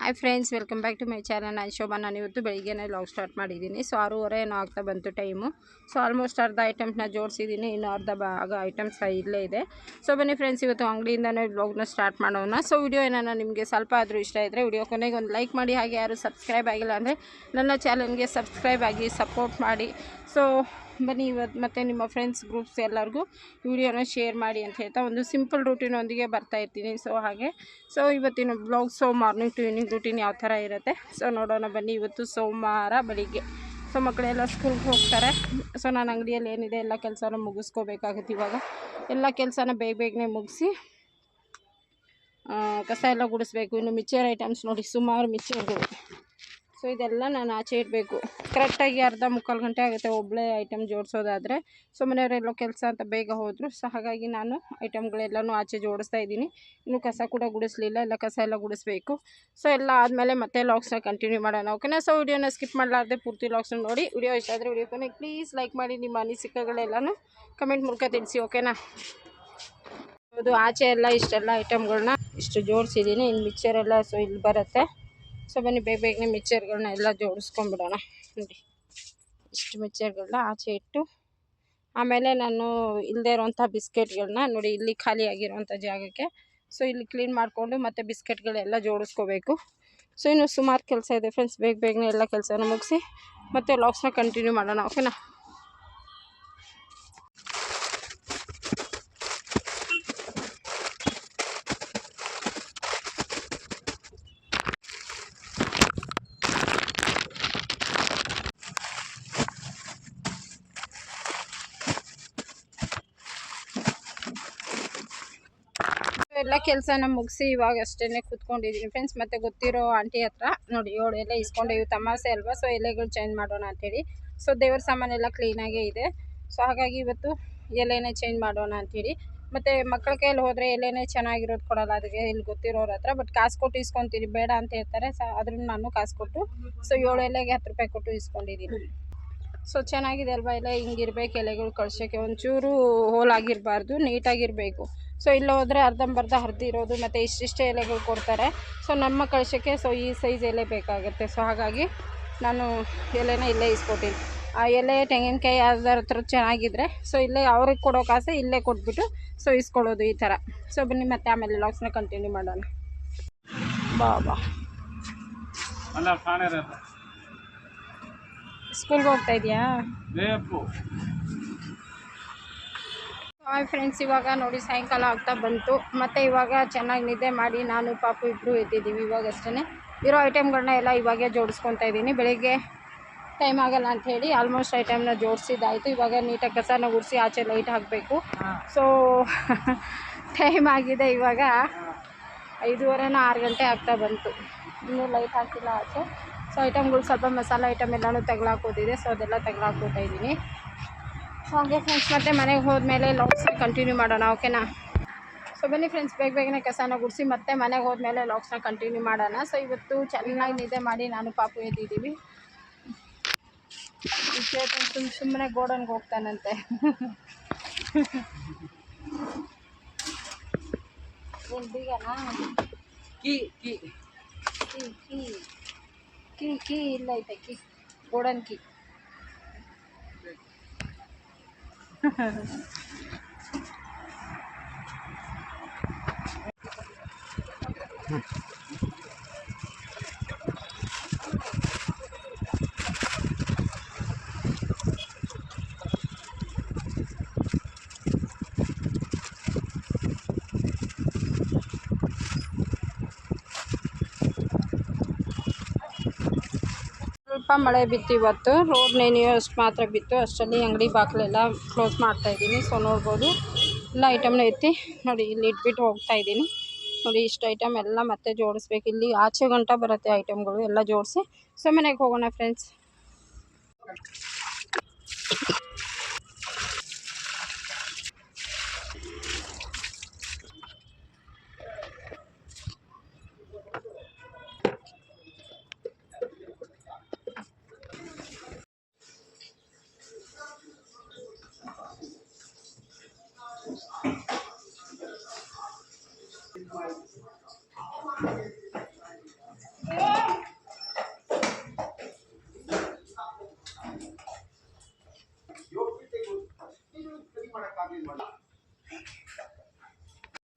Hi friends welcome back to my channel ನಾನು ಶೋಭಾ ನಾನು ಇವತ್ತು ಬೆಳಿಗ್ಗೆನೇ ಲಾಗ್ ಸ್ಟಾರ್ಟ್ ಮಾಡಿದ್ದೀನಿ. ಸೊ ಆರೂವರೆ ಏನೋ ಆಗ್ತಾ ಬಂತು ಟೈಮು ಸೊ ಆಲ್ಮೋಸ್ಟ್ ಅರ್ಧ ಐಟಮ್ಸ್ನ ಜೋಡಿಸಿದ್ದೀನಿ. ಇನ್ನು ಅರ್ಧ ಭಾಗ ಐಟಮ್ಸ್ ಇಲ್ಲೇ ಇದೆ. ಸೊ ಬನ್ನಿ ಫ್ರೆಂಡ್ಸ್ ಇವತ್ತು ಅಂಗಡಿಯಿಂದನೇ ಬ್ಲಾಗ್ನ ಸ್ಟಾರ್ಟ್ ಮಾಡೋಣ. ಸೊ ವಿಡಿಯೋ ಏನಾರ ನಿಮಗೆ ಸ್ವಲ್ಪ ಆದರೂ ಇಷ್ಟ ಇದ್ದರೆ ವಿಡಿಯೋ ಕೊನೆಗೆ ಒಂದು ಲೈಕ್ ಮಾಡಿ. ಹಾಗೆ ಯಾರು ಸಬ್ಸ್ಕ್ರೈಬ್ ಆಗಿಲ್ಲ ಅಂದರೆ ನನ್ನ ಚಾನಲ್ಗೆ ಸಬ್ಸ್ಕ್ರೈಬ್ ಆಗಿ ಸಪೋರ್ಟ್ ಮಾಡಿ. ಸೊ ಬನ್ನಿ ಇವತ್ತು ಮತ್ತು ನಿಮ್ಮ ಫ್ರೆಂಡ್ಸ್ ಗ್ರೂಪ್ಸ್ ಎಲ್ಲರಿಗೂ ವಿಡಿಯೋನ ಶೇರ್ ಮಾಡಿ ಅಂತ ಹೇಳ್ತಾ ಒಂದು ಸಿಂಪಲ್ ರೂಟೀನೊಂದಿಗೆ ಬರ್ತಾ ಇರ್ತೀನಿ. ಸೊ ಹಾಗೆ. ಸೊ ಇವತ್ತಿನ blog so morning to evening routine ಯಾವ ಥರ ಇರುತ್ತೆ? ಸೊ ನೋಡೋಣ ಬನ್ನಿ ಇವತ್ತು ಸೋಮವಾರ ಬೆಳಿಗ್ಗೆ. ಸೊ ಮಕ್ಕಳೆಲ್ಲ ಸ್ಕೂಲ್ಗೆ ಹೋಗ್ತಾರೆ. ಸೊ ನಾನು ಅಂಗಡಿಯಲ್ಲಿ ಏನಿದೆ, ಎಲ್ಲ ಕೆಲಸನ ಮುಗಿಸ್ಕೋಬೇಕಾಗುತ್ತೆ ಇವಾಗ. ಎಲ್ಲ ಕೆಲಸನ ಬೇಗ ಬೇಗನೆ ಮುಗಿಸಿ ಕಸ ಎಲ್ಲ ಗುಡಿಸ್ಬೇಕು. ಇನ್ನು ಮಿಕ್ಚರ್ ಐಟಮ್ಸ್ ನೋಡಿ, ಸುಮಾರು ಮಿಕ್ಚರ್ಗಳು ಸೊ ಇದೆಲ್ಲ ನಾನು ಆಚೆ ಇಡಬೇಕು. ಕರೆಕ್ಟಾಗಿ ಅರ್ಧ ಮುಕ್ಕಾಲು ಗಂಟೆ ಆಗುತ್ತೆ ಒಬ್ಬಳೇ ಐಟಮ್ ಜೋಡಿಸೋದಾದರೆ. ಸೊ ಮನೆಯವರೆಲ್ಲೋ ಕೆಲಸ ಅಂತ ಬೇಗ ಹೋದರು. ಸೊ, ಹಾಗಾಗಿ ನಾನು ಐಟಮ್ಗಳೆಲ್ಲನೂ ಆಚೆ ಜೋಡಿಸ್ತಾ ಇದ್ದೀನಿ. ಇನ್ನು ಕಸ ಕೂಡ ಗುಡಿಸ್ಲಿಲ್ಲ. ಎಲ್ಲ ಕಸ ಎಲ್ಲ ಗುಡಿಸ್ಬೇಕು. ಸೊ, ಎಲ್ಲ ಆದಮೇಲೆ ಮತ್ತೆ ಲಾಗ್ಸ್ನ ಕಂಟಿನ್ಯೂ ಮಾಡೋಣ. ಓಕೆನಾ ಸೊ ವಿಡಿಯೋನ ಸ್ಕಿಪ್ ಮಾಡಲಾರ್ದೆ ಪೂರ್ತಿ ಲಾಗ್ಸ್ನ ನೋಡಿ. ವಿಡಿಯೋ ಇಷ್ಟ ಆದರೆ ವಿಡಿಯೋ ಕೊನೆಗೆ ಪ್ಲೀಸ್ ಲೈಕ್ ಮಾಡಿ ನಿಮ್ಮ ಅನಿಸಿಕೆಗಳೆಲ್ಲನೂ ಕಮೆಂಟ್ ಮೂಲಕ ತಿಳಿಸಿ. ಓಕೆನಾ ಅದು ಆಚೆ ಎಲ್ಲ ಇಷ್ಟೆಲ್ಲ ಐಟಮ್ಗಳನ್ನ ಇಷ್ಟು ಜೋಡಿಸಿದ್ದೀನಿ. ಇನ್ನು ಮಿಕ್ಸರ್ ಎಲ್ಲ ಸೊ ಇಲ್ಲಿ ಬರುತ್ತೆ. ಸೊ ಬನ್ನಿ, ಬೇಗ ಬೇಗನೆ ಮಿಚ್ಚರ್ಗಳನ್ನ ಎಲ್ಲ ಜೋಡಿಸ್ಕೊಂಡ್ಬಿಡೋಣ ನೋಡಿ, ಇಷ್ಟು ಮಿಚ್ಚರ್ಗಳನ್ನ ಆಚೆ ಇಟ್ಟು, ಆಮೇಲೆ ನಾನು ಇಲ್ಲದೆ ಇರೋವಂಥ ಬಿಸ್ಕೆಟ್ಗಳನ್ನ ನೋಡಿ, ಇಲ್ಲಿ ಖಾಲಿ ಆಗಿರೋವಂಥ ಜಾಗಕ್ಕೆ. ಸೊ ಇಲ್ಲಿ ಕ್ಲೀನ್ ಮಾಡಿಕೊಂಡು ಮತ್ತೆ ಬಿಸ್ಕೆಟ್ಗಳೆಲ್ಲ ಜೋಡಿಸ್ಕೋಬೇಕು. ಸೊ ಇನ್ನು ಸುಮಾರು ಕೆಲಸ ಇದೆ ಫ್ರೆಂಡ್ಸ್ ಬೇಗ ಬೇಗನೆ ಎಲ್ಲ ಕೆಲಸನ ಮುಗಿಸಿ ಮತ್ತೆ ಲಾಗ್ಸ್ನ ಕಂಟಿನ್ಯೂ ಮಾಡೋಣ ಓಕೆನಾ ಎಲ್ಲ ಕೆಲಸನ ಮುಗಿಸಿ ಇವಾಗ ಅಷ್ಟೇ ಕೂತ್ಕೊಂಡಿದ್ದೀನಿ ಫ್ರೆಂಡ್ಸ್ ಮತ್ತೆ ಗೊತ್ತಿರೋ ಆಂಟಿ ಹತ್ರ ನೋಡಿ ಏಳು ಎಲೆ ಇಸ್ಕೊಂಡು ಇವು ತಮಾಸೆ ಅಲ್ವಾ? ಸೊ ಎಲೆಗಳು ಚೇಂಜ್ ಮಾಡೋಣ ಅಂತೇಳಿ. ಸೊ ದೇವ್ರ ಸಾಮಾನೆಲ್ಲ ಕ್ಲೀನಾಗೇ ಇದೆ. ಸೊ ಹಾಗಾಗಿ ಇವತ್ತು ಎಲೆನೇ ಚೇಂಜ್ ಮಾಡೋಣ ಅಂತೇಳಿ. ಮತ್ತು ಮಕ್ಕಳ ಕೈಯಲ್ಲಿ ಹೋದರೆ ಎಲೆನೇ ಚೆನ್ನಾಗಿರೋದು ಕೊಡಲ್ಲ ಅದಕ್ಕೆ ಇಲ್ಲಿ ಗೊತ್ತಿರೋರ ಹತ್ರ. ಬಟ್ ಕಾಸು ಕೊಟ್ಟು ಇಸ್ಕೊತೀರಿ, ಬೇಡ ಅಂತ ಹೇಳ್ತಾರೆ. ಸೊ ಆದ್ರೂ ನಾನು ಕಾಸು ಕೊಟ್ಟು ಸೊ ಏಳು ಎಲೆಗೆ ಹತ್ತು ರೂಪಾಯಿ ಕೊಟ್ಟು ಇಸ್ಕೊಂಡಿದ್ದೀನಿ ಸೊ ಚೆನ್ನಾಗಿದೆ ಅಲ್ವಾ ಎಲ್ಲ ಹಿಂಗಿರ್ಬೇಕು ಎಲೆಗಳು ಕಳ್ಸೋಕ್ಕೆ ಒಂಚೂರು ಹೋಲಾಗಿರಬಾರ್ದು, ನೀಟಾಗಿರಬೇಕು. ಸೊ ಇಲ್ಲಿ ಹೋದರೆ ಅರ್ಧಂಬರ್ಧ ಹರಿದಿರೋದು ಮತ್ತು ಇಷ್ಟಿಷ್ಟೇ ಎಲೆಗಳು ಕೊಡ್ತಾರೆ. ಸೊ ನಮ್ಮ ಕಳಶಕ್ಕೆ ಸೊ ಈ ಸೈಜ್ ಎಲೆ ಬೇಕಾಗುತ್ತೆ. ಸೊ ಹಾಗಾಗಿ ನಾನು ಎಲೆನ ಇಲ್ಲೇ ಇಸ್ಕೊಟ್ಟಿನಿ. ಆ ಎಲೆ ತೆಂಗಿನಕಾಯಿ ಯಾವ್ದಾರ ಹತ್ರ ಚೆನ್ನಾಗಿದ್ದರೆ ಸೊ ಇಲ್ಲೇ ಅವ್ರಿಗೆ ಕೊಡೋ ಕಾಸೆ ಇಲ್ಲೇ ಕೊಟ್ಬಿಟ್ಟು ಸೊ ಇಸ್ಕೊಳ್ಳೋದು ಈ ಥರ. ಸೊ ಬನ್ನಿ ಮತ್ತೆ ಆಮೇಲೆ ಲಾಕ್ಸ್ನ ಕಂಟಿನ್ಯೂ ಮಾಡೋಣ. ಬಾ ಬಾ. ಸ್ಕೂಲ್ಗೆ ಹೋಗ್ತಾ ಇದೆಯಾ? ಹಾಯ್ ಫ್ರೆಂಡ್ಸ್ ಇವಾಗ ನೋಡಿ ಸಾಯಂಕಾಲ ಆಗ್ತಾ ಬಂತು. ಮತ್ತು ಇವಾಗ ಚೆನ್ನಾಗಿ ನಿದ್ದೆ ಮಾಡಿ ನಾನು ಪಾಪು ಇಬ್ಬರು ಎದ್ದಿದ್ದೀವಿ ಇವಾಗ ಅಷ್ಟೇ ಇರೋ ಐಟಮ್ಗಳನ್ನ ಎಲ್ಲ ಇವಾಗೇ ಜೋಡಿಸ್ಕೊತಾ ಇದ್ದೀನಿ. ಬೆಳಿಗ್ಗೆ ಟೈಮ್ ಆಗಲ್ಲ ಅಂತ ಹೇಳಿ ಆಲ್ಮೋಸ್ಟ್ ಐಟಮ್ನ ಜೋಡಿಸಿದ್ದಾಯಿತು. ಇವಾಗ ನೀಟಾಗಿ ಕಸನ ಗುಡಿಸಿ ಆಚೆ ಲೈಟ್ ಹಾಕಬೇಕು. ಸೊ ಟೈಮ್ ಆಗಿದೆ ಇವಾಗ ಐದೂವರೆನೋ ಆರು ಗಂಟೆ ಆಗ್ತಾ ಬಂತು. ಇನ್ನೂ ಲೈಟ್ ಹಾಕಿಲ್ಲ ಆಚೆ. ಸೊ ಐಟಮ್ಗಳು ಸ್ವಲ್ಪ ಮಸಾಲೆ ಐಟಮ್ ಎಲ್ಲನೂ ತೆಗ್ಲಾಕೋದಿದೆ ಸೊ ಅದೆಲ್ಲ ತೆಗ್ಲಾಕೋತಾ ಇದ್ದೀನಿ. ಹಾಗೆ ಫ್ರೆಂಡ್ಸ್ ಮತ್ತೆ ಮನೆಗೆ ಹೋದ್ಮೇಲೆ ಲಾಗ್ಸ್ನ ಕಂಟಿನ್ಯೂ ಮಾಡೋಣ ಓಕೆನಾ ಸೊ ಬನ್ನಿ ಫ್ರೆಂಡ್ಸ್ ಬೇಗ ಬೇಗನೆ ಕಸನ ಗುಡಿಸಿ ಮತ್ತೆ ಮನೆಗೆ ಹೋದ್ಮೇಲೆ ಲಾಕ್ಸ್ನ ಕಂಟಿನ್ಯೂ ಮಾಡೋಣ. ಸೊ ಇವತ್ತು ಚೆನ್ನಾಗಿ ನಿದ್ದೆ ಮಾಡಿ ನಾನು ಪಾಪು ಎದ್ದಿದ್ದೀವಿ. ಸುಮ್ಮ ಸುಮ್ಮನೆ ಗೋಡನ್ಗೆ ಹೋಗ್ತಾನಂತೆ. ಕಿ. Key key. ಕೀ ಕೀ ಇಲ್ಲ ಐತೆ ಕೀ. Godown key. ಸ್ವಲ್ಪ ಮಳೆ ಬಿತ್ತು ಇವತ್ತು ರೋಡ್ ನೆನೆಯೋ ಅಷ್ಟು ಮಾತ್ರ ಬಿತ್ತು. ಅಷ್ಟರಲ್ಲಿ ಅಂಗಡಿ ಬಾಗಿಲೆಲ್ಲ ಕ್ಲೋಸ್ ಮಾಡ್ತಾ ಇದ್ದೀನಿ. ಸೊ ನೋಡ್ಬೋದು. ಎಲ್ಲ ಐಟಮ್ನ ಎತ್ತಿ ನೋಡಿ, ಇಲ್ಲಿ ಇಟ್ಬಿಟ್ಟು ಹೋಗ್ತಾ ಇದ್ದೀನಿ. ನೋಡಿ, ಇಷ್ಟು ಐಟಮ್ ಎಲ್ಲ ಮತ್ತೆ ಜೋಡಿಸ್ಬೇಕು. ಇಲ್ಲಿ ಆಚೆ ಗಂಟ ಬರುತ್ತೆ ಐಟಮ್ಗಳು ಎಲ್ಲ ಜೋಡಿಸಿ ಸೊ ಮನೆಗೆ ಹೋಗೋಣ ಫ್ರೆಂಡ್ಸ್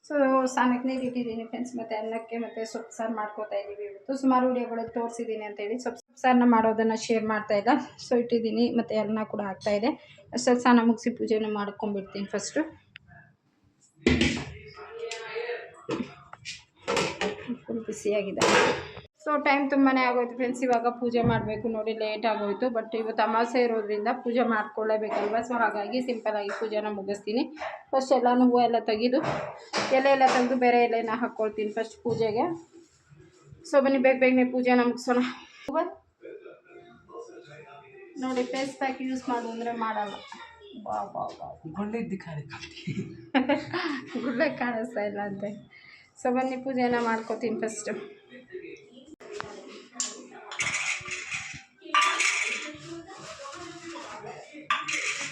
ಸೊ ಸ್ನಾನಕ್ಕೆ ನೀರು ಇಟ್ಟಿದ್ದೀನಿ ಫ್ರೆಂಡ್ಸ್ ಮತ್ತು ಅನ್ನಕ್ಕೆ ಮತ್ತು ಸೊಪ್ಪು ಸಾರು ಮಾಡ್ಕೋತಾ ಇದ್ದೀವಿ ಇವತ್ತು. ಸುಮಾರು ವೀಡಿಯೋಗಳು ತೋರಿಸಿದ್ದೀನಿ ಅಂತೇಳಿ ಸೊಪ್ಪು ಸಾರನ್ನ ಮಾಡೋದನ್ನು ಶೇರ್ ಮಾಡ್ತಾ ಇಲ್ಲ ಸೊ ಇಟ್ಟಿದ್ದೀನಿ ಮತ್ತು ಅನ್ನ ಕೂಡ ಹಾಕ್ತಾ ಇದೆ. ಸ್ವಲ್ಪ ಸ್ನಾನ ಮುಗಿಸಿ ಪೂಜೆನ ಮಾಡ್ಕೊಂಡ್ಬಿಡ್ತೀನಿ ಫಸ್ಟು ಫುಲ್ ಬಿಸಿಯಾಗಿದೆ ಸೊ ಟೈಮ್ ತುಂಬಾ ಆಗೋಯ್ತು ಫ್ರೆಂಡ್ಸ್ ಇವಾಗ ಪೂಜೆ ಮಾಡಬೇಕು ನೋಡಿ ಲೇಟ್ ಆಗೋಯ್ತು ಬಟ್ ಇವತ್ತು ಅಮಾವಾಸ್ಯೆ ಇರೋದ್ರಿಂದ ಪೂಜೆ ಮಾಡ್ಕೊಳ್ಳೇಬೇಕಲ್ವ? ಸೊ ಹಾಗಾಗಿ ಸಿಂಪಲಾಗಿ ಪೂಜೆನ ಮುಗಿಸ್ತೀನಿ. ಫಸ್ಟ್ ಎಲ್ಲನೂ ಹೂವು ಎಲ್ಲ ತೆಗೆದು ಎಲೆ ಎಲ್ಲ ತೆಗೆದು ಬೇರೆ ಎಲೆನ ಹಾಕ್ಕೊಳ್ತೀನಿ ಫಸ್ಟ್ ಪೂಜೆಗೆ. ಸೊ ಬನ್ನಿ ಬೇಗ ಬೇಗನೆ ಪೂಜೆನ ಮುಗಿಸೋಣ. ನೋಡಿ ಫೇಸ್ ಪ್ಯಾಕ್ ಯೂಸ್ ಮಾಡು ಅಂದರೆ ಮಾಡಲ್ಲ. ಗುಡ್ಡೆ ಕಾಣಿಸ್ತಾ ಇಲ್ಲ ಅಂತೆ. ಸೊ ಬನ್ನಿ ಪೂಜೆನ ಮಾಡ್ಕೋತೀನಿ ಫಸ್ಟು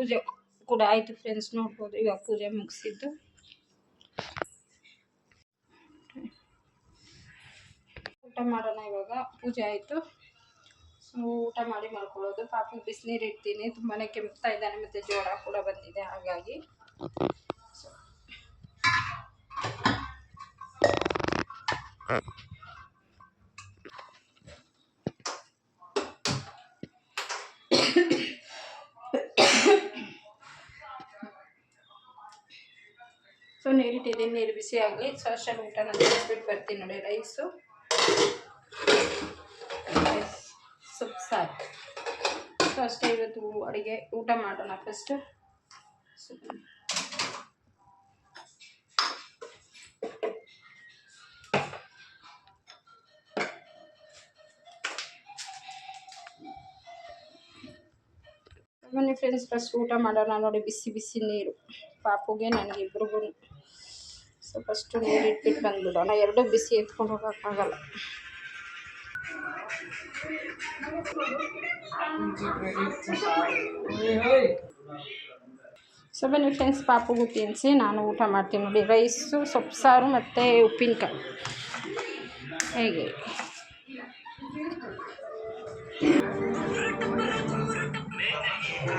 ಪೂಜೆ ಕೂಡ ಆಯಿತು ಫ್ರೆಂಡ್ಸ್ ನೋಡ್ಬೋದು ಇವಾಗ ಪೂಜೆ ಮುಗಿಸಿದ್ದು ಊಟ ಮಾಡೋಣ ಇವಾಗ ಪೂಜೆ ಆಯಿತು. ಸೊ ಊಟ ಮಾಡಿ ಮಾಡ್ಕೊಳ್ಳೋದು ಪಾಪ ಬಿಸಿನೀರು ಇಡ್ತೀನಿ ತುಂಬಾ ಕೆಮ್ತಾ ಇದ್ದಾನೆ ಮತ್ತು ಜ್ವರ ಕೂಡ ಬಂದಿದೆ ಹಾಗಾಗಿ. So, ಸೊ ನೀರಿಟ್ಟಿದ್ದೀನಿ ನೀರು ಬಿಸಿ ಆಗಲಿ. ಸೊ ಅಷ್ಟರಲ್ಲಿ ಊಟನ ತಿನ್ನಿಸ್ಬಿಟ್ಟು ಬರ್ತೀನಿ ನೋಡಿ ರೈಸು. ರೈಸ್ ಸೊಪ್ಪು ಸಾರು ಸೊ ಅಷ್ಟೇ ಇವತ್ತು ಅಡುಗೆ ಊಟ ಮಾಡೋಣ ಫಸ್ಟು ಬನ್ನಿ ಫ್ರೆಂಡ್ಸ್ ಫಸ್ಟ್ ಊಟ ಮಾಡೋಣ ನೋಡಿ, ಬಿಸಿ ಬಿಸಿ ನೀರು. ಪಾಪುಗೆ, ನನಗೆ ಇಬ್ರಿಗೂ ಸೊ ಫಸ್ಟು ನೀರು ಇಟ್ಬಿಟ್ಟು ಬಂದ್ಬಿಡೋಣ ಎರಡೂ ಬಿಸಿ ಎತ್ಕೊಂಡು ಹೋಗೋಕ್ಕಾಗಲ್ಲ ಸೊ ಬನ್ನಿ ಫ್ರೆಂಡ್ಸ್ ಪಾಪುಗೂ ತಿನ್ನಿಸಿ ನಾನು ಊಟ ಮಾಡ್ತೀನಿ ನೋಡಿ. ರೈಸು ಸೊಪ್ಪು, ಸಾರು ಮತ್ತು ಉಪ್ಪಿನಕಾಯಿ. ಹೇಗೆ?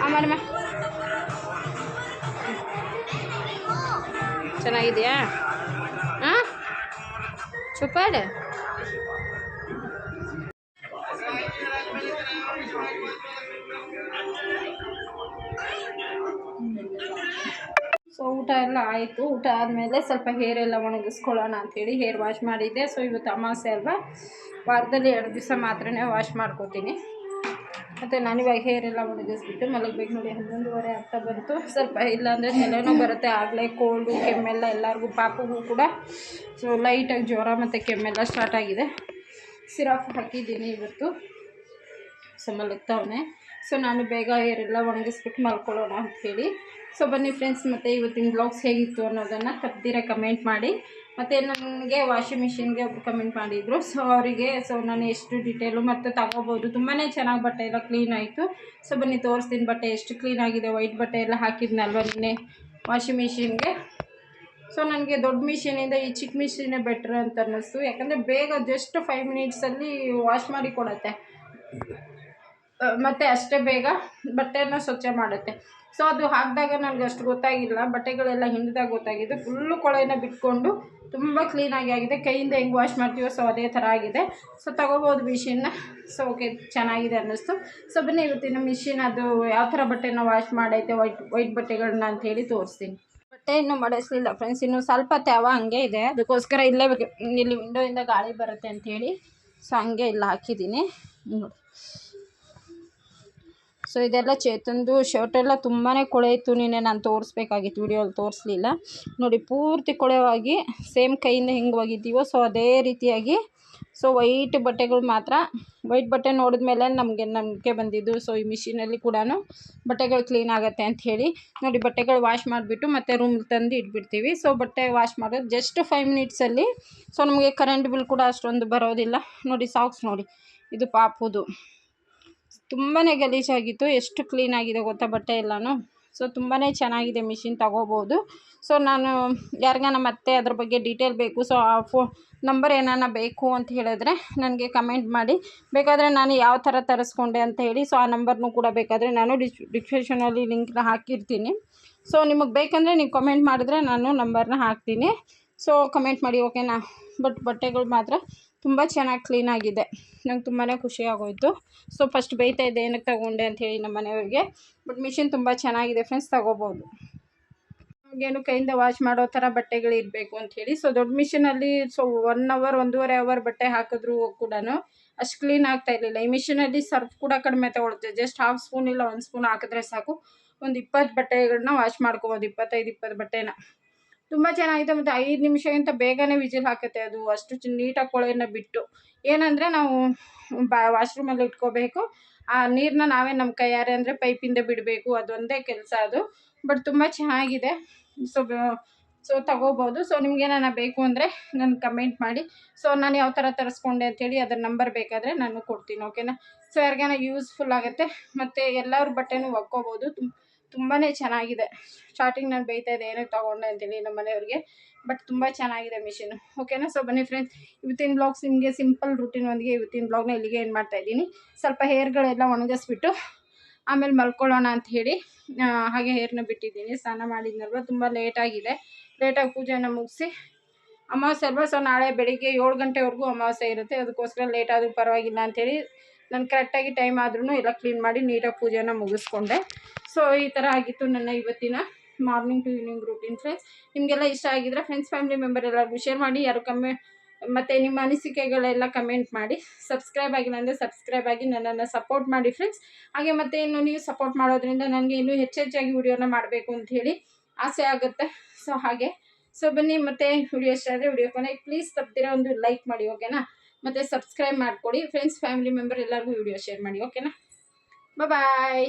ಆಮೇಲೆ ಚೆನ್ನಾಗಿದೆಯಾ? ಹಾಂ? ಸೂಪರ್ ಸೊ ಊಟ ಎಲ್ಲ ಆಯಿತು. ಊಟ ಆದಮೇಲೆ ಸ್ವಲ್ಪ ಹೇರ್ ಎಲ್ಲ ಒಣಗಿಸ್ಕೊಳ್ಳೋಣ ಅಂಥೇಳಿ ಹೇರ್ ವಾಶ್ ಮಾಡಿದ್ದೆ. ಸೊ ಇವತ್ತು ಅಮಾಸೆ ಅಲ್ವಾ? ವಾರದಲ್ಲಿ ಎರಡು ದಿವಸ ಮಾತ್ರನೇ ವಾಶ್ ಮಾಡ್ಕೋತೀನಿ. ಮತ್ತು ನಾನಿವಾಗ ಹೇರ್ ಎಲ್ಲ ಒಣಗಿಸ್ಬಿಟ್ಟು ಮಲಗಬೇಕು ನೋಡಿ ಹನ್ನೊಂದುವರೆ ಆಗ್ತಾ ಬಂತು. ಸ್ವಲ್ಪ ಇಲ್ಲಾಂದರೆ ತಲೆನೋ ಬರುತ್ತೆ, ಆಗಲೇ ಕೋಲ್ಡು ಕೆಮ್ಮೆಲ್ಲ ಎಲ್ಲರಿಗೂ, ಪಾಪಗೂ ಕೂಡ. ಸೊ ಲೈಟಾಗಿ ಜ್ವರ ಮತ್ತು ಕೆಮ್ಮೆಲ್ಲ ಸ್ಟಾರ್ಟ್ ಆಗಿದೆ. ಸಿರಾಫ್ ಹಾಕಿದ್ದೀನಿ ಇವತ್ತು. ಸೊ ಮಲಗ್ತಾವನೆ. ಸೊ ನಾನು ಬೇಗ ಏರೆಲ್ಲ ಒಣಗಿಸ್ಬಿಟ್ಟು ಮಲ್ಕೊಳ್ಳೋಣ ಹೇಳಿ. ಸೊ ಬನ್ನಿ ಫ್ರೆಂಡ್ಸ್ ಮತ್ತು ಇವತ್ತಿನ ಬ್ಲಾಗ್ಸ್ ಹೇಗಿತ್ತು ಅನ್ನೋದನ್ನು ತಪ್ಪದಿರ ಕಮೆಂಟ್ ಮಾಡಿ. ಮತ್ತು ನನಗೆ ವಾಷಿಂಗ್ ಮಿಷಿನ್ಗೆ ಕಮೆಂಟ್ ಮಾಡಿದರು. ಸೊ ಅವರಿಗೆ ಸೊ ನಾನು ಎಷ್ಟು ಡಿಟೇಲು ಮತ್ತು ತಗೋಬೋದು. ತುಂಬಾ ಚೆನ್ನಾಗಿ ಬಟ್ಟೆ ಎಲ್ಲ ಕ್ಲೀನ್ ಆಯಿತು. ಸೊ ಬನ್ನಿ ತೋರಿಸ್ತೀನಿ ಬಟ್ಟೆ ಎಷ್ಟು ಕ್ಲೀನ್ ಆಗಿದೆ. ವೈಟ್ ಬಟ್ಟೆ ಎಲ್ಲ ಹಾಕಿದ್ನಲ್ವ ನಿನ್ನೆ ವಾಷಿಂಗ್ ಮಿಷಿನ್ಗೆ ಸೊ ನನಗೆ ದೊಡ್ಡ ಮಿಷಿನಿಂದ ಈ ಚಿಕ್ಕ ಮಿಷಿನೇ ಬೆಟ್ರ್ ಅಂತ ಅನ್ನಿಸ್ತು. ಯಾಕಂದರೆ ಬೇಗ ಜಸ್ಟ್ ಫೈವ್ ಮಿನಿಟ್ಸಲ್ಲಿ ವಾಶ್ ಮಾಡಿ ಕೊಡುತ್ತೆ. ಮತ್ತು ಅಷ್ಟೇ ಬೇಗ ಬಟ್ಟೆನ ಸ್ವಚ್ಛ ಮಾಡುತ್ತೆ. ಸೊ ಅದು ಹಾಕಿದಾಗ ನನಗೆ ಅಷ್ಟು ಗೊತ್ತಾಗಿಲ್ಲ. ಬಟ್ಟೆಗಳೆಲ್ಲ ಹಿಂಡಿದಾಗ ಗೊತ್ತಾಗಿದೆ. ಫುಲ್ಲು ಕೊಳೆನ ಬಿಟ್ಕೊಂಡು ತುಂಬ ಕ್ಲೀನಾಗಿ ಆಗಿದೆ. ಕೈಯಿಂದ ಹೆಂಗೆ ವಾಶ್ ಮಾಡ್ತೀವೋ ಸೊ ಅದೇ ಥರ ಆಗಿದೆ. ಸೊ ತಗೋಬೋದು ಮಿಷಿನ್ನ ಸೊ ಓಕೆ ಚೆನ್ನಾಗಿದೆ ಅನ್ನಿಸ್ತು. ಸೊ ಬನ್ನಿ ಇವತ್ತಿನ ಮಿಷಿನ್ ಅದು ಯಾವ ಥರ ಬಟ್ಟೆನ ವಾಶ್ ಮಾಡೈತೆ ವೈಟ್ ವೈಟ್ ಬಟ್ಟೆಗಳನ್ನ ಅಂಥೇಳಿ ತೋರಿಸ್ತೀನಿ. ಬಟ್ಟೆ ಇನ್ನೂ ಮಡಿಸ್ಲಿಲ್ಲ ಫ್ರೆಂಡ್ಸ್ ಇನ್ನೂ ಸ್ವಲ್ಪ ತ್ಯಾವ ಹಂಗೆ ಇದೆ. ಅದಕ್ಕೋಸ್ಕರ ಇಲ್ಲೇ ಇಲ್ಲಿ ವಿಂಡೋಯಿಂದ ಗಾಳಿ ಬರುತ್ತೆ ಅಂಥೇಳಿ ಸೊ ಹಂಗೆ ಇಲ್ಲ ಹಾಕಿದ್ದೀನಿ. ನೋಡಿ. ಸೊ ಇದೆಲ್ಲ ಚೇತನ್ದು ಶರ್ಟೆಲ್ಲ ತುಂಬಾ ಕೊಳೆ ಇತ್ತು ನಿನ್ನೆ ನಾನು ತೋರಿಸ್ಬೇಕಾಗಿತ್ತು. ವಿಡಿಯೋಲ್ಲಿ ತೋರಿಸ್ಲಿಲ್ಲ. ನೋಡಿ, ಪೂರ್ತಿ ಕೊಳೆವಾಗಿ ಸೇಮ್ ಕೈಯಿಂದ ಹೆಂಗೆ ಒಗಿತೀವೋ ಸೊ ಅದೇ ರೀತಿಯಾಗಿ ಸೊ ವೈಟ್ ಬಟ್ಟೆಗಳು ಮಾತ್ರ. ವೈಟ್ ಬಟ್ಟೆ ನೋಡಿದ ಮೇಲೆ ನಮಗೆ ನಂಬಿಕೆ ಬಂದಿದ್ದು. ಸೊ ಈ ಮಿಷಿನಲ್ಲಿ ಕೂಡ ಬಟ್ಟೆಗಳು ಕ್ಲೀನ್ ಆಗುತ್ತೆ ಅಂತ ಹೇಳಿ. ನೋಡಿ, ಬಟ್ಟೆಗಳು ವಾಶ್ ಮಾಡಿಬಿಟ್ಟು ಮತ್ತೆ ರೂಮ್ ತಂದು ಇಟ್ಬಿಡ್ತೀವಿ. ಸೊ ಬಟ್ಟೆ ವಾಶ್ ಮಾಡೋದು ಜಸ್ಟ್ ಫೈವ್ ಮಿನಿಟ್ಸಲ್ಲಿ ಸೊ ನಮಗೆ ಕರೆಂಟ್ ಬಿಲ್ ಕೂಡ ಅಷ್ಟೊಂದು ಬರೋದಿಲ್ಲ. ನೋಡಿ ಸಾಕ್ಸ್ ನೋಡಿ. ಇದು ಪಾಪುದು. ತುಂಬಾ ಗಲೀಜಾಗಿತ್ತು. ಎಷ್ಟು ಕ್ಲೀನ್ ಆಗಿದೆ ಗೊತ್ತಾ? ಬಟ್ಟೆ ಎಲ್ಲನೂ. ಸೊ ತುಂಬಾ ಚೆನ್ನಾಗಿದೆ ಮಿಷಿನ್ ತಗೋಬೋದು. ಸೊ ನಾನು ಯಾರಿಗಾನ ಮತ್ತೆ ಅದ್ರ ಬಗ್ಗೆ ಡೀಟೇಲ್ ಬೇಕು ಸೊ ಆ ಫೋ ನಂಬರ್ ಏನಾನ ಬೇಕು ಅಂತ ಹೇಳಿದ್ರೆ ನನಗೆ ಕಮೆಂಟ್ ಮಾಡಿ. ಬೇಕಾದರೆ ನಾನು ಯಾವ ಥರ ತರಿಸ್ಕೊಂಡೆ ಅಂತ ಹೇಳಿ ಸೊ ಆ ನಂಬರ್ನೂ ಕೂಡ ಬೇಕಾದರೆ ನಾನು ಡಿಸ್ ಡಿಸ್ಕ್ರಿಪ್ಷನಲ್ಲಿ ಲಿಂಕ್ನ ಹಾಕಿರ್ತೀನಿ. ಸೊ ನಿಮಗೆ ಬೇಕಂದರೆ ನೀವು ಕಮೆಂಟ್ ಮಾಡಿದ್ರೆ ನಾನು ನಂಬರ್ನ ಹಾಕ್ತೀನಿ. ಸೊ ಕಮೆಂಟ್ ಮಾಡಿ ಓಕೆನಾ ಬಟ್ ಬಟ್ಟೆಗಳು ಮಾತ್ರ ತುಂಬ ಚೆನ್ನಾಗಿ ಕ್ಲೀನಾಗಿದೆ ನಂಗೆ ತುಂಬಾ ಖುಷಿ ಆಗೋಯಿತು. ಸೊ ಫಸ್ಟ್ ಬೈತಾ ಇದೆ ಏನಕ್ಕೆ ತಗೊಂಡೆ ಅಂಥೇಳಿ ನಮ್ಮ ಮನೆಯವ್ರಿಗೆ. ಬಟ್ ಮಿಷಿನ್ ತುಂಬ ಚೆನ್ನಾಗಿದೆ ಫ್ರೆಂಡ್ಸ್ ತಗೋಬೋದು. ಏನು ಕೈಯಿಂದ ವಾಶ್ ಮಾಡೋ ಥರ ಬಟ್ಟೆಗಳು ಇರಬೇಕು ಅಂಥೇಳಿ ಸೊ ದೊಡ್ಡ ಮಿಷಿನಲ್ಲಿ ಸೊ ಒನ್ ಅವರ್ ಒಂದೂವರೆ ಅವರ್ ಬಟ್ಟೆ ಹಾಕಿದ್ರು ಕೂಡ ಅಷ್ಟು ಕ್ಲೀನ್ ಆಗ್ತಾ ಇರಲಿಲ್ಲ. ಈ ಮಿಷಿನಲ್ಲಿ ಸರ್ಫ್ ಕೂಡ ಕಡಿಮೆ ತಗೊಳುತ್ತೆ. ಜಸ್ಟ್ ಹಾಫ್ ಸ್ಪೂನ್ ಇಲ್ಲ, ಒಂದು ಸ್ಪೂನ್ ಹಾಕಿದ್ರೆ ಸಾಕು. ಒಂದು ಇಪ್ಪತ್ತು ಬಟ್ಟೆಗಳನ್ನ ವಾಶ್ ಮಾಡ್ಕೋಬೋದು, ಇಪ್ಪತ್ತೈದು, ಇಪ್ಪತ್ತು ಬಟ್ಟೆನ. ತುಂಬ ಚೆನ್ನಾಗಿದೆ. ಮತ್ತು ಐದು ನಿಮಿಷಕ್ಕಿಂತ ಬೇಗನೆ ವಿಜಿಲ್ ಹಾಕುತ್ತೆ ಅದು. ಅಷ್ಟು ನೀಟಾಗಿ ಕೊಳೆಯನ್ನು ಬಿಟ್ಟು. ಏನಂದರೆ ನಾವು ಬಾ ವಾಶ್ರೂಮಲ್ಲಿ ಇಟ್ಕೋಬೇಕು. ಆ ನೀರನ್ನ ನಾವೇ ನಮ್ಮ ಕೈಯಾರೆ ಅಂದರೆ ಪೈಪಿಂದ ಬಿಡಬೇಕು. ಅದೊಂದೇ ಕೆಲಸ ಅದು. ಬಟ್ ತುಂಬ ಚೆನ್ನಾಗಿದೆ. ಸೊ ಸೊ ತಗೋಬೋದು. ಸೊ ನಿಮ್ಗೆ ಏನಾನ ಬೇಕು ಅಂದರೆ ನಾನು ಕಮೆಂಟ್ ಮಾಡಿ. ಸೊ ನಾನು ಯಾವ ಥರ ತರಿಸ್ಕೊಂಡೆ ಅಂತೇಳಿ ಅದ್ರ ನಂಬರ್ ಬೇಕಾದರೆ ನಾನು ಕೊಡ್ತೀನಿ ಓಕೆನಾ ಸೊ ಯಾರಿಗೇನ ಯೂಸ್ಫುಲ್ ಆಗುತ್ತೆ. ಮತ್ತು ಎಲ್ಲರ ಬಟ್ಟೆನೂ ಒಕ್ಕೋಬೋದು. ತುಂಬಾ ಚೆನ್ನಾಗಿದೆ. ಸ್ಟಾರ್ಟಿಂಗ್ ನಾನು ಬೈತಾ ಇದ್ದೆ, ಏನಕ್ಕೆ ತೊಗೊಂಡೆ ಅಂತೇಳಿ ನಮ್ಮ ಮನೆಯವ್ರಿಗೆ. ಬಟ್ ತುಂಬ ಚೆನ್ನಾಗಿದೆ ಮಿಷಿನು ಓಕೆನಾ ಸೊ ಬನ್ನಿ ಫ್ರೆಂಡ್ಸ್ ಇವತ್ತಿನ ಬ್ಲಾಗ್ಸ್ ನಿಮಗೆ ಸಿಂಪಲ್ ರೂಟೀನೊಂದಿಗೆ ಇವತ್ತಿನ ಬ್ಲಾಗ್ನ ಇಲ್ಲಿಗೆ ಏನು ಮಾಡ್ತಾ ಇದ್ದೀನಿ. ಸ್ವಲ್ಪ ಹೇರ್ಗಳೆಲ್ಲ ಒಣಗಿಸ್ಬಿಟ್ಟು ಆಮೇಲೆ ಮಲ್ಕೊಳ್ಳೋಣ ಅಂತ ಹೇಳಿ ಹಾಗೆ ಹೇರ್ನ ಬಿಟ್ಟಿದ್ದೀನಿ. ಸ್ನಾನ ಮಾಡಿದ್ನಲ್ವ? ತುಂಬ ಲೇಟಾಗಿದೆ ಲೇಟಾಗಿ ಪೂಜೆನ ಮುಗಿಸಿ ಅಮಾವಾಸ್ಯೆ ಅಲ್ವಾ? ಸೊ ನಾಳೆ ಬೆಳಿಗ್ಗೆ ಏಳು ಗಂಟೆವರೆಗೂ ಅಮಾವಾಸ್ಯೆ ಇರುತ್ತೆ. ಅದಕ್ಕೋಸ್ಕರ ಲೇಟ್ ಆದರೂ ಪರವಾಗಿಲ್ಲ ಅಂಥೇಳಿ ನಾನು ಕರೆಕ್ಟಾಗಿ ಟೈಮ್ ಆದ್ರೂ ಎಲ್ಲ ಕ್ಲೀನ್ ಮಾಡಿ ನೀಟಾಗಿ ಪೂಜೆನ ಮುಗಿಸ್ಕೊಂಡೆ. ಸೊ ಈ ಥರ ಆಗಿತ್ತು ನನ್ನ ಇವತ್ತಿನ morning to evening routine friends ನಿಮಗೆಲ್ಲ ಇಷ್ಟ ಆಗಿದ್ರೆ ಫ್ರೆಂಡ್ಸ್ ಫ್ಯಾಮಿಲಿ ಮೆಂಬರ್ ಎಲ್ಲರಿಗೂ ಶೇರ್ ಮಾಡಿ, ಯಾರು ಕಮ್ಮಿ, ಮತ್ತು ನಿಮ್ಮ ಅನಿಸಿಕೆಗಳೆಲ್ಲ ಕಮೆಂಟ್ ಮಾಡಿ. ಸಬ್ಸ್ಕ್ರೈಬ್ ಆಗಿಲ್ಲ ಅಂದರೆ ಸಬ್ಸ್ಕ್ರೈಬ್ ಆಗಿ ನನ್ನನ್ನು ಸಪೋರ್ಟ್ ಮಾಡಿ ಫ್ರೆಂಡ್ಸ್ ಹಾಗೆ ಮತ್ತೆ ಇನ್ನು ನೀವು ಸಪೋರ್ಟ್ ಮಾಡೋದ್ರಿಂದ ನನಗೆ ಇನ್ನೂ ಹೆಚ್ಚೆಚ್ಚಾಗಿ ವಿಡಿಯೋನ ಮಾಡಬೇಕು ಅಂತ ಹೇಳಿ ಆಸೆ ಆಗುತ್ತೆ. ಸೊ ಹಾಗೆ. ಸೊ ಬನ್ನಿ ಮತ್ತೆ ವಿಡಿಯೋ ಇಷ್ಟ ಆದರೆ ವಿಡಿಯೋ ಕೊನೆಗೆ ಪ್ಲೀಸ್ ತಪ್ಪದಿರೋ ಒಂದು ಲೈಕ್ ಮಾಡಿ ಓಕೆನಾ ಮತ್ತು ಸಬ್ಸ್ಕ್ರೈಬ್ ಮಾಡ್ಕೊಳ್ಳಿ ಫ್ರೆಂಡ್ಸ್ ಫ್ಯಾಮಿಲಿ ಮೆಂಬರ್ ಎಲ್ಲರಿಗೂ ವಿಡಿಯೋ ಶೇರ್ ಮಾಡಿ ಓಕೆನಾ ಬಾಯ್